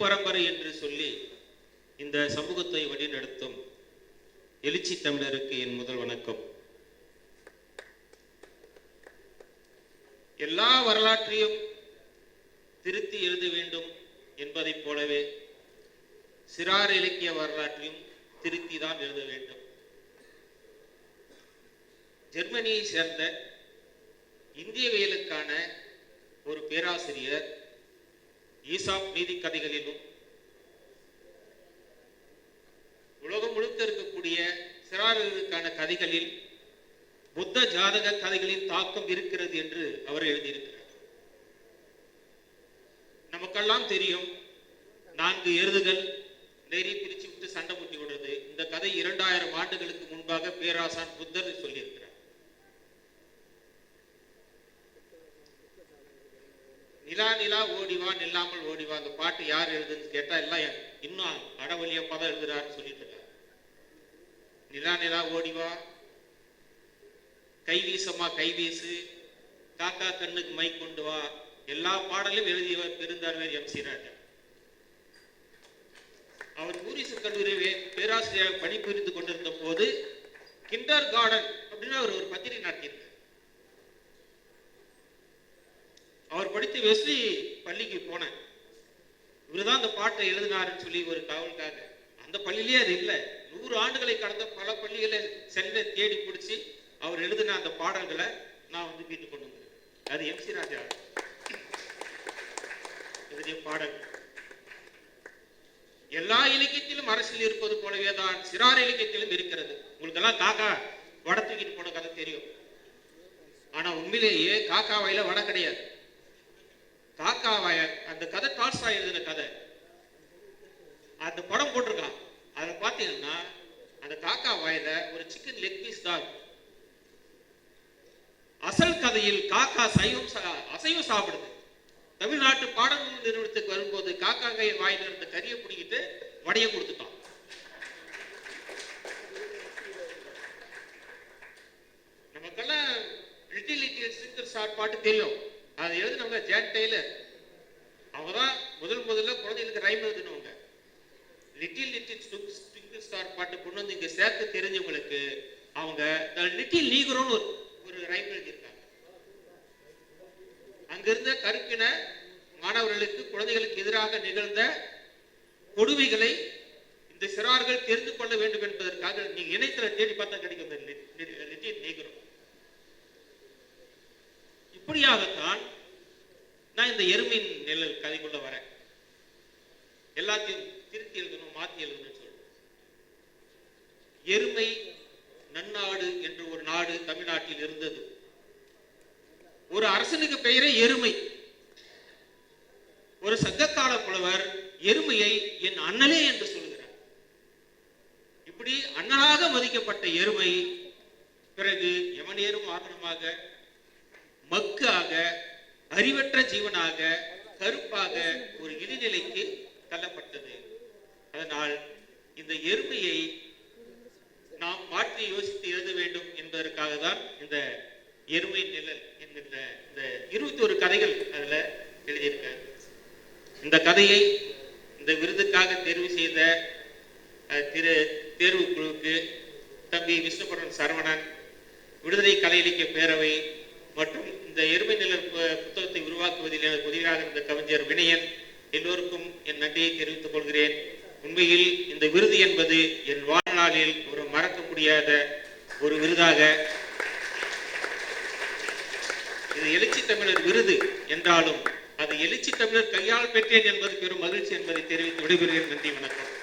பரம்பரை என்று சொல்லி இந்த சமூகத்தை வழிநடத்தும் எழுச்சி தமிழருக்கு என் முதல் வணக்கம். எல்லா வரலாற்றையும் திருத்தி எழுத வேண்டும் என்பதைப் போலவே சிறார் இலக்கிய வரலாற்றையும் திருத்தி தான் எழுத வேண்டும். ஜெர்மனியை சேர்ந்த இந்தியவியலுக்கான ஒரு பேராசிரியர் ஈசாப் நீதி கதைகளிலும் உலகம் முழுக்க இருக்கக்கூடிய சிறார்களுக்கான கதைகளில் புத்த ஜாதக கதைகளின் தாக்கம் இருக்கிறது என்று அவர் எழுதியிருக்கிறார். நமக்கெல்லாம் தெரியும் நான்கு எருதுகள் நெறி பிரிச்சு விட்டு சண்டை முட்டி விடுறது. இந்த கதை இரண்டாயிரம் ஆண்டுகளுக்கு முன்பாக பேராசான் புத்தர் சொல்லியிருக்கிறார். நிலா நிலா ஓடிவான் நில்லாமல் ஓடிவான் அந்த பாட்டு யார் எழுதுன்னு கேட்டா எல்லாம் இன்னும் அடவழியப்பா தான் எழுதுறாருன்னு சொல்லிட்டு இருக்காங்க நிலா நிலா ஓடிவா கைவீசமா கைவீசு காக்கா கண்ணுக்கு மை கொண்டு வா. எல்லா பாடலும் எழுதியவர் பெருந்தார்வேர் எம். சி. ராஜா. அவர் ஊரிசு கல்லூரி பேராசிரியர் பணிபுரிந்து கொண்டிருந்த போது கிண்டர் கார்டன் அப்படின்னு அவர் ஒரு பத்திரிகை நடத்தியிருந்தார். அவர் படித்து வெஸ்லி பள்ளிக்கு போனேன். இவருதான் அந்த பாட்டை எழுதினாருன்னு சொல்லி ஒரு தகவலுக்காக அந்த பள்ளியிலேயே அது இல்லை. நூறு ஆண்டுகளை கடந்த பல பள்ளிகளை செல்ல தேடி பிடிச்சி அவர் எழுதின அந்த பாடல்களை நான் வந்து வீட்டுக்கு கொண்டு வந்தேன். அது எம் சி ராஜா எழுதிய பாடல். எல்லா இலக்கியத்திலும் அரசியல் இருப்பது போலவே தான் சிறார் இலக்கியத்திலும் இருக்கிறது. உங்களுக்கு எல்லாம் காக்கா வட தூக்கிட்டு போன கதை தெரியும். ஆனா உண்மையிலேயே காக்கா வாயில வட கிடையாது. காக்காவாய அந்த கதை டால்ஸ்டாய் எழுதின கதை. அந்த படம் போட்டிருக்கான் அதை பார்த்தீங்கன்னா அந்த காக்கா வாயில ஒரு சிக்கன் லெக் பீஸ் தான். அசல் கதையில் காக்கா சைவம் சா- அசைவம் சாப்பிடுது. தமிழ்நாட்டு பாடநூல் நிறுவனத்துக்கு வரும்போது காக்கா கை வாயில இருந்த கறியை பிடிக்கிட்டு வடைய கொடுத்துட்டான். நமக்கெல்லாம் லிட்டில் லிட்டில் சிங்கர் ஸ்டார் பாட்டு தெரியும். அதை எழுதினவங்க ஜேன் டெய்லர். அவங்க தான் முதல் முதல்ல குழந்தைகளுக்கு ரைம் எழுதினவங்க. லிட்டில் லிட்டில் சிங்கர் ஸ்டார் பாட்டு கொண்டு வந்து இங்கே சேர்த்து தெரிஞ்சவங்களுக்கு அவங்க லிட்டில் லீகரோன்னு ஒரு ஒரு ரைம் எழுதியிருக்காங்க. அங்கிருந்த கருப்பின மாணவர்களுக்கு குழந்தைகளுக்கு எதிராக நிகழ்ந்த கொடுமைகளை இந்த சிறார்கள் தெரிந்து கொள்ள வேண்டும் என்பதற்காக நீங்கள் இணையத்தில் தேடி பார்த்தா கிடைக்கும் இந்த லிட்டில் லீகரோ இப்படியாகத்தான் நான் இந்த எருமின் நிழல் கதைக்குள்ள வரேன். எல்லாத்தையும் திருத்தி எழுதணும் மாத்தி எழுதணும்னு சொல்றேன். எருமை நன்னாடு என்று ஒரு நாடு தமிழ்நாட்டில் இருந்தது. ஒரு அரசனுக்கு பெயரே எருமை. ஒரு சங்கக்கால புலவர் எருமையை என் அண்ணலே என்று சொல்கிறார். இப்படி அண்ணனாக மதிக்கப்பட்ட எருமை பிறகு எமனேறும் வாகனமாக மக்காக அறிவற்ற ஜீவனாக கருப்பாக ஒரு இழிநிலைக்கு தள்ளப்பட்டது. அதனால் இந்த எருமையை நாம் மாற்றி யோசித்து எழுத வேண்டும் என்பதற்காக தான் இந்த எருமை நிழல் என்கின்ற இந்த இருபத்தி ஒரு கதைகள் அதுல எழுதியிருக்காங்க இந்த கதையை இந்த விருதுக்காக தேர்வு செய்த திரு தேர்வு குழுவுக்கு தம்பி விஷ்ணுபுரன் சரவணன் விடுதலை கலை இலக்கிய பேரவை மற்றும் இந்த எருமை நில பு- புத்தகத்தை உருவாக்குவதில் எனக்கு உதவியாக இருந்த கவிஞர் வினயன் எல்லோருக்கும் என் நன்றியை தெரிவித்துக் கொள்கிறேன். உண்மையில் இந்த விருது என்பது என் வாழ்நாளில் ஒரு மறக்க முடியாத ஒரு விருதாக. இது எழுச்சி தமிழர் விருது என்றாலும் அது எழுச்சி தமிழர் கையால் பெற்றேன் என்பது பெரும் மகிழ்ச்சி என்பதை தெரிவித்து விடைபெறுகிறேன். நன்றி வணக்கம்.